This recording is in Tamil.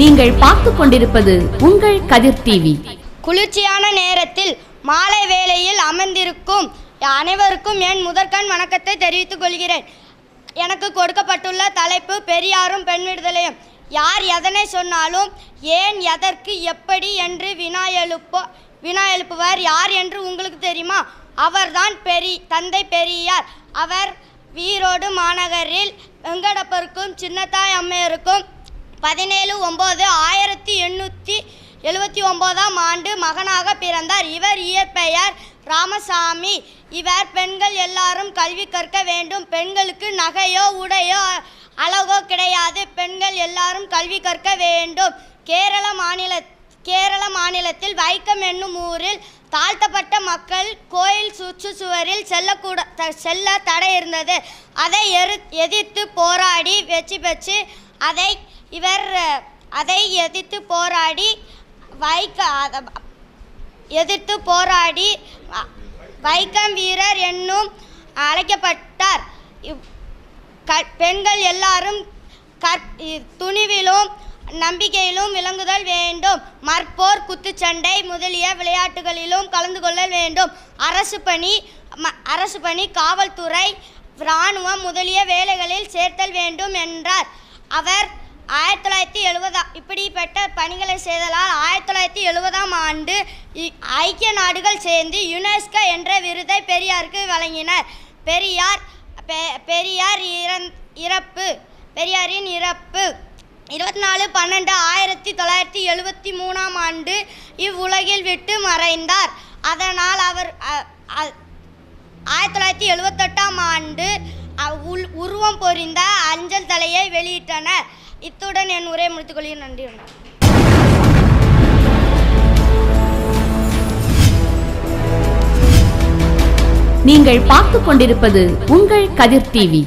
நீங்கள் பார்த்து கொண்டிருப்பது உங்கள் கதிர் டிவி குளிர்ச்சியான நேரத்தில் மாலை வேளையில் அமர்ந்திருக்கும் அனைவருக்கும் என் முதற்கண் வணக்கத்தை தெரிவித்துக் கொள்கிறேன். எனக்கு கொடுக்கப்பட்டுள்ள தலைப்பு பெரியாரும் பெண் விடுதலையும். யார் எதனை சொன்னாலும் ஏன் எதற்கு எப்படி என்று வினா எழுப்போ வினா எழுப்புவார் யார் என்று உங்களுக்கு தெரியுமா? அவர்தான் பெரி தந்தை பெரியார். அவர் ஈரோடு மாநகரில் வெங்கடப்பருக்கும் சின்னத்தாய் அம்மையருக்கும் பதினேழு ஒம்பது ஆயிரத்தி எண்ணூற்றி எழுபத்தி ஒம்போதாம் ஆண்டு மகனாக பிறந்தார். இவர் இயற்பெயர் ராமசாமி. இவர் பெண்கள் எல்லாரும் கல்வி கற்க வேண்டும். பெண்களுக்கு நகையோ உடையோ அழகோ கிடையாது. பெண்கள் எல்லாரும் கல்வி கற்க வேண்டும். கேரள மாநில கேரள மாநிலத்தில் வைக்கம் என்னும் ஊரில் தாழ்த்தப்பட்ட மக்கள் கோயில் சுற்றுச்சுவரில் செல்லக்கூட த- செல்ல தடை இருந்தது அதை எரு எதிர்த்து போராடி வெற்றி பெற்று அதை இவர் அதை எதிர்த்து போராடி வைக்க எதிர்த்து போராடி வைக்கம் வீரர் என்னும் அழைக்கப்பட்டார். இவ்- க- பெண்கள் எல்லாரும் கற் துணிவிலும் நம்பிக்கையிலும் விளங்குதல் வேண்டும். மற்போர் குத்துச்சண்டை முதலிய விளையாட்டுகளிலும் கலந்து கொள்ள வேண்டும். அரசு பணி ம- அரசு பணி காவல்துறை இராணுவம் முதலிய வேலைகளில் சேர்த்தல் வேண்டும் என்றார். அவர் ஆயிரத்தி தொள்ளாயிரத்தி எழுபதா இப்படிப்பட்ட பணிகளை செய்தலால் ஆயிரத்தி தொள்ளாயிரத்தி எழுபதாம் ஆண்டு இ- ஐக்கிய நாடுகள் சேர்ந்து யுனெஸ்கோ என்ற விருதை பெரியாருக்கு வழங்கினர். பெரியார் பெ- பெரியார் இறந் இறப்பு பெரியாரின் இறப்பு. இருபத்தி நாலு பன்னெண்டு ஆயிரத்தி தொள்ளாயிரத்தி எழுபத்தி மூணாம் ஆண்டு இவ்வுலகில் விட்டு மறைந்தார். அதனால் அவர் ஆயிரத்தி தொள்ளாயிரத்தி எழுபத்தெட்டாம் ஆண்டு உள்- உருவம் பொறிந்த அஞ்சல் தலையை வெளியிட்டனர். இத்துடன் என் உரையை முடித்துக்கொள்கிறேன் நன்றி வணக்கம். நீங்கள் பார்த்து கொண்டிருப்பது உங்கள் கதிர் டிவி.